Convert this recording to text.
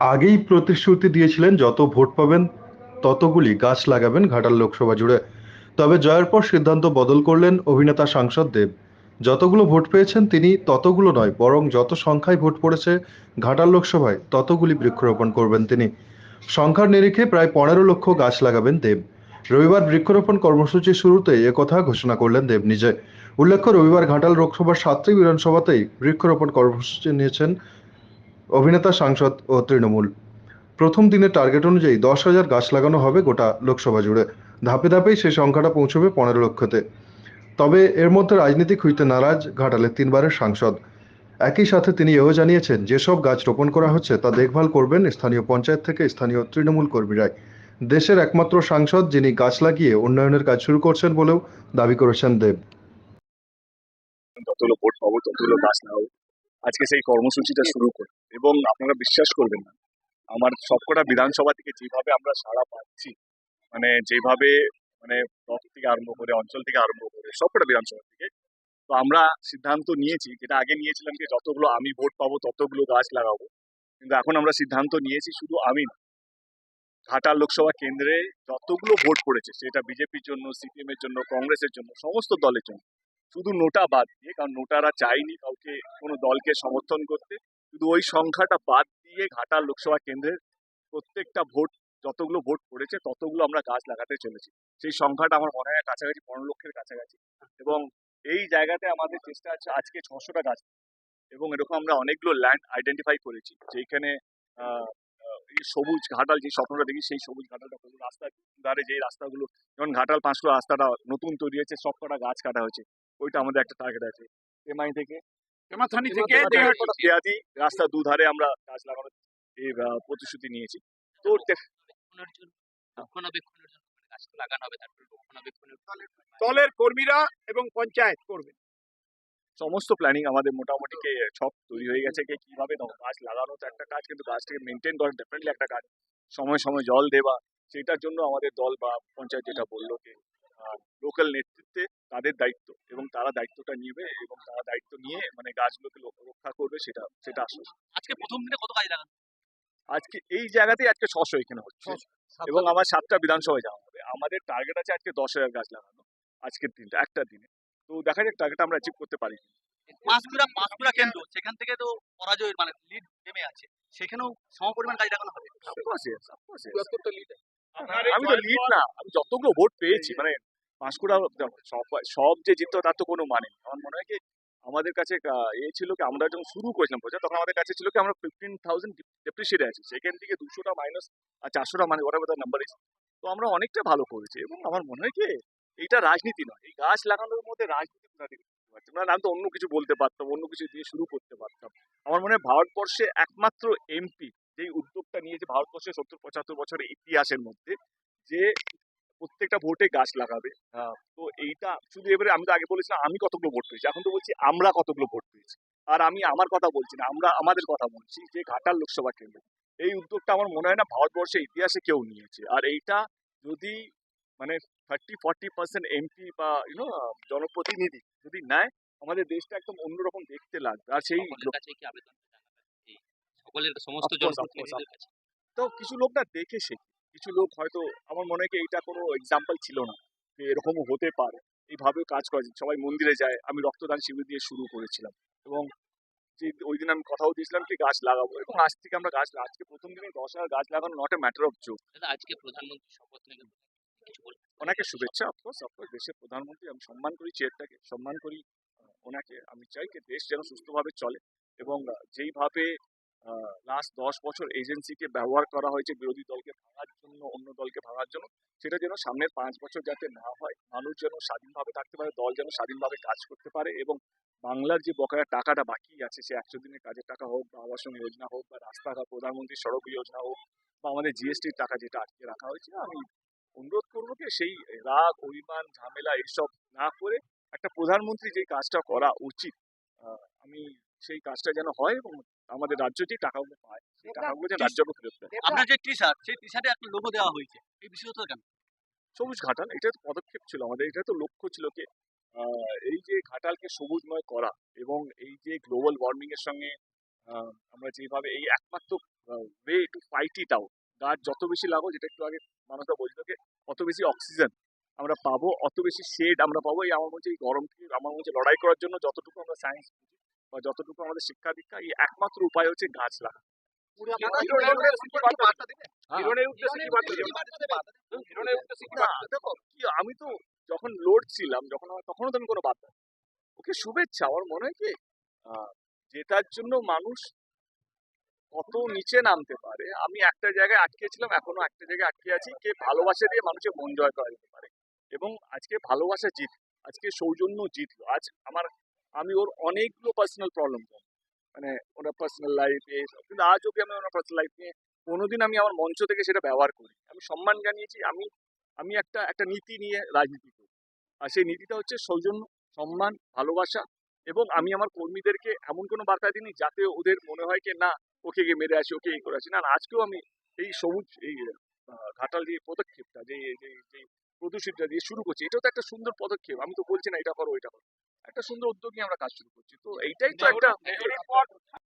আগেই প্রতিশ্রুতি দিয়েছিলেন, যত ভোট পাবেন, ততগুলি গাছ লাগাবেন ঘাটাল লোকসভা জুড়ে। তবে জয়ের পর সিদ্ধান্ত বদল করলেন অভিনেতা সাংসদ দেব। যতগুলো ভোট পেয়েছেন তিনি, ততগুলো নয়, বরং যত সংখ্যায় ভোট পড়েছে ঘাটাল লোকসভায়, ততগুলি বৃক্ষরোপণ করবেন তিনি। সংখ্যার নিরিখে প্রায় পনেরো লক্ষ গাছ লাগাবেন দেব। রবিবার বৃক্ষরোপণ কর্মসূচি শুরুতে একথা ঘোষণা করলেন দেব নিজে। উল্লেখ্য, রবিবার ঘাটাল লোকসভার সাতটি বিধানসভাতেই বৃক্ষরোপণ কর্মসূচি নিয়েছেন অভিনেতা, সাংসদ ও তৃণমূল। প্রথম দিনের টার্গেট অনুযায়ী দশ হাজার গাছ লাগানো হবে গোটা লোকসভা জুড়ে। ধাপে ধাপেই সেই সংখ্যাটা পৌঁছবে পনেরো লক্ষতে। তবে এর মধ্যে রাজনীতি খুঁজতে নারাজ ঘাটালের তিনবারের সাংসদ। একই সাথে তিনি এও জানিয়েছেন, যেসব গাছ রোপণ করা হচ্ছে তা দেখভাল করবেন স্থানীয় পঞ্চায়েত থেকে স্থানীয় তৃণমূল কর্মীরাই। দেশের একমাত্র সাংসদ যিনি গাছ লাগিয়ে উন্নয়নের কাজ শুরু করছেন বলেও দাবি করেছেন দেব। যতগুলো ভোট পাবো, ততগুলো গাছ লাগাবো। আজকে সেই কর্মসূচিটা শুরু করি। এবং আপনারা বিশ্বাস করবেন না আমার সবকটা বিধানসভা থেকে যেভাবে আমরা সাড়া পাচ্ছি মানে যেভাবে মানে ব্লক থেকে আরম্ভ করে অঞ্চল থেকে আরম্ভ করে সবকটা বিধানসভা থেকে তো আমরা সিদ্ধান্ত নিয়েছি যেটা আগে নিয়েছিলাম যে যতগুলো আমি ভোট পাবো ততগুলো গাছ লাগাবো। কিন্তু এখন আমরা সিদ্ধান্ত নিয়েছি শুধু আমি না। ঘাটাল লোকসভা কেন্দ্রে যতগুলো ভোট পড়েছে সেটা বিজেপির জন্য সিপিএম এর জন্য কংগ্রেসের জন্য সমস্ত দলের জন্য শুধু নোটা বাদ দিয়ে, কারণ নোটারা চায়নি কাউকে, কোনো দলকে সমর্থন করতে, শুধু ওই সংখ্যাটা বাদ দিয়ে ঘাটাল লোকসভা কেন্দ্রের প্রত্যেকটা ভোট, যতগুলো ভোট পড়েছে, ততগুলো আমরা গাছ লাগাতে চলেছি। সেই সংখ্যাটা আমার মনে হয় কাছাকাছি পনেরো লক্ষের কাছাকাছি। এবং এই জায়গাতে আমাদের চেষ্টা আছে আজকে ছশোটা গাছ এবং এরকম আমরা অনেকগুলো ল্যান্ড আইডেন্টিফাই করেছি। যেখানে সবুজ ঘাটাল যে স্বপ্নটা দেখি, সেই সবুজ ঘাটালটা রাস্তার ধারে যে রাস্তাগুলো, যেমন ঘাটাল পাঁচশো রাস্তাটা নতুন তৈরি হয়েছে, সবকটা গাছ কাটা হয়েছে। ওইটা আমাদের একটা টার্গেট আছে। এমআই থেকে। হেমাথানি থেকে পেয়াদি রাস্তার দুধারে আমরা গাছ লাগানোর এই প্রতিশ্রুতি নিয়েছি। তো দলের কর্মীরা এবং পঞ্চায়েত করবে। সমস্ত প্ল্যানিং আমাদের মোটামুটি কে ছক তৈরি হয়ে গেছে কে কীভাবে গাছ লাগানো তো একটা কাজ কিন্তু গাছটাকে মেনটেন করা ডেফিনেটলি একটা কাজ। সময় সময় জল দেওয়া সেটার জন্য আমাদের দল বা পঞ্চায়েত যেটা বলল যে লোকাল নেতৃত্বে তাদের দায়িত্ব এবং তারা দায়িত্বটা নেবে এবং তারা দায়িত্ব নিয়ে মানে গাছগুলোকে রক্ষা করবে সেটা সেটা আসলে আজকে প্রথম দিনে কত গাছ লাগানো? আজকে এই জায়গাতেই আজকে ছশো এখানে হচ্ছে এবং আমার সাতটা বিধানসভায় যাওয়া হবে। আমাদের টার্গেট আছে আজকে দশ হাজার গাছ লাগানো আজকের দিনটা একটা দিনে। তো দেখা যাক টার্গেট আমরা অ্যাচিভ করতে পারি পাঁশকুড়া পাঁশকুড়া কেন্দ্র সেখান থেকে তো পরাজয়ের মানে লিড নেমে আছে সেখানেও সমপরিমাণ গাছ লাগানো হবে। Yes. আমি তো লিড না আমি যতগুলো ভোট পেয়েছি মানে পাঁশকুড়া সব সব যে জিততো তার তো কোনো মানে আমার মনে হয় কি আমাদের কাছে এ ছিল কি আমরা যখন শুরু করেছিলাম প্রচার তখন আমাদের কাছে ছিল কি আমরা ফিফটিন থাউজেন্ড ডেপ্রিসিয়েট আছি। সেখান থেকে দুশোটা মাইনাস আর চারশোটা মানে ওরা বোধহয় নাম্বার তো আমরা অনেকটা ভালো করেছি এবং আমার মনে হয় কি এইটা রাজনীতি নয়। এই গাছ লাগানোর মধ্যে রাজনীতি কোথা থেকে করতে আমি তো অন্য কিছু বলতে পারতাম অন্য কিছু দিয়ে শুরু করতে পারতাম। আমার মনে হয় ভারতবর্ষে একমাত্র এমপি যেই উদ্যোগটা নিয়েছে ভারতবর্ষের সত্তর পঁচাত্তর বছরের ইতিহাসের মধ্যে যে প্রত্যেকটা ভোটে গাছ লাগাবে আহ, তো এইটা শুধু এবারে আমি তো আগে বলেছিলাম আমি কতগুলো ভোট পেয়েছি এখন তো বলছি আমরা কতগুলো ভোট পেয়েছি। আর আমি আমার কথা বলছি না আমরা আমাদের কথা বলছি যে ঘাটাল লোকসভা কেন্দ্র। এই উদ্যোগটা আমার মনে হয় না ভারতবর্ষের ইতিহাসে কেউ নিয়েছে। আর এইটা যদি মানে থার্টি ফর্টি পার্সেন্ট এমপি বা ইউনো জনপ্রতিনিধি যদি নেয় আমাদের দেশটা একদম অন্যরকম দেখতে লাগবে। আর সেই সকলের কাছে কি আবেদন এই সকলের সমস্ত জনপ্রতিনিধিদের কাছে। তো কিছু লোক না দেখে শেখে। কিছু লোক হয়তো আমার মনে হয় কি এইটা কোনো এক্সাম্পল ছিল না যে এরকমও হতে পারে। এইভাবেও কাজ করা। সবাই মন্দিরে যায়। আমি রক্তদান শিবির দিয়ে শুরু করেছিলাম। এবং যে ওই দিন আমি কথাও দিয়েছিলাম কি গাছ লাগাবো। এবং আজ থেকে আমরা গাছ আজকে প্রথম দিনে দশ হাজার গাছ লাগানো not a matter of joke আজকে প্রধানমন্ত্রী শপথ নেবেন ওনাকে শুভেচ্ছা অফকোর্স অফকোর্স দেশের প্রধানমন্ত্রী। আমি সম্মান করি চেয়ারটাকে সম্মান করি ওনাকে। আমি চাই যে দেশ যেন সুস্থভাবে চলে। এবং যেইভাবে লাস্ট দশ বছর এজেন্সিকে ব্যবহার করা হয়েছে বিরোধী দলকে ভাঙার জন্য, অন্য দলকে ভাঙার জন্য, সেটা যেন সামনের পাঁচ বছর যাতে না হয়, মানুষ যেন স্বাধীনভাবে থাকতে পারে, দল যেন স্বাধীনভাবে কাজ করতে পারে এবং বাংলার যে বকেয়া টাকাটা বাকি আছে, সে একশো দিনের কাজের টাকা হোক বা আবাসন যোজনা হোক বা রাস্তাঘাট, প্রধানমন্ত্রী সড়ক যোজনা হোক বা আমাদের জিএসটির টাকা যেটা আটকে রাখা হয়েছে, আমি অনুরোধ করব যে সেই রাগ, অভিমান, ঝামেলা এইসব না করে একটা প্রধানমন্ত্রী যে কাজটা করা উচিত আমি সেই কাজটা যেন হয় এবং আমাদের রাজ্য যে টাকাগুলো পায়। সেই টাকাগুলো যেন রাজ্যকে ফেরত দেয়। আপনার যে টি শার্ট সেই টি শার্টে একটা লোগো দেওয়া হয়েছে। এই বিশেষত কেন সবুজ ঘাটাল এটা তো পদক্ষেপ ছিল আমাদের এটা তো লক্ষ্য ছিল কি এই যে ঘাটালকে সবুজময় করা এবং এই যে গ্লোবাল ওয়ার্মিং এর সঙ্গে আমরা যেভাবে এই একমাত্র way to fight it out গাছ যত বেশি লাগো যেটা একটু আগে মানুষরা বলছিল যে অত বেশি অক্সিজেন আমরা পাবো অত বেশি শেড আমরা পাবো এই আমার মনে হচ্ছে এই গরমকে আমার মনে হচ্ছে লড়াই করার জন্য যতটুকু আমরা সায়েন্স বুঝি বা যতটুকু আমাদের শিক্ষা দীক্ষা এই একমাত্র উপায় হচ্ছে গাছ লাগা আমি তো যখন লড়ছিলাম যখন তখনও তো আমি কোনো বার্তা। ওকে শুভেচ্ছা আমার মনে হয় কি যেটার জন্য মানুষ কত নিচে নামতে পারে আমি একটা জায়গায় আটকে ছিলাম এখনও একটা জায়গায় আটকে আছি কে ভালোবাসা দিয়ে মানুষের মন জয় করা যেতে পারে। এবং আজকে ভালোবাসা জিত আজকে সৌজন্য জিতলো আজ আমার আমি ওর অনেকগুলো পার্সোনাল প্রবলেম মানে ওনার পার্সোনাল লাইফ কিন্তু আজ অব্দি আমি ওনার পার্সোনাল লাইফ নিয়ে কোনোদিন আমি আমার মঞ্চ থেকে সেটা ব্যবহার করি আমি সম্মান জানিয়েছি, আমি আমি একটা একটা নীতি নিয়ে রাজনীতি করি। আর সেই নীতিটা হচ্ছে সৌজন্য, সম্মান, ভালোবাসা এবং আমি আমার কর্মীদেরকে এমন কোনো বার্তা দিইনি যাতে ওদের মনে হয় কি, না, ওকে গিয়ে মেরে আসি, ওকে এই করে আসি। না আজকেও আমি এই সবুজ, এই ঘাটাল দিয়ে পদক্ষেপটা, যে যে যে প্রদূষিতটা দিয়ে শুরু করছি, এটাও তো একটা সুন্দর পদক্ষেপ। আমি তো বলছি না, এটা করো এটা করো। একটা সুন্দর উদ্যোগ নিয়ে আমরা কাজ শুরু করছি। তো এইটাই তো একটা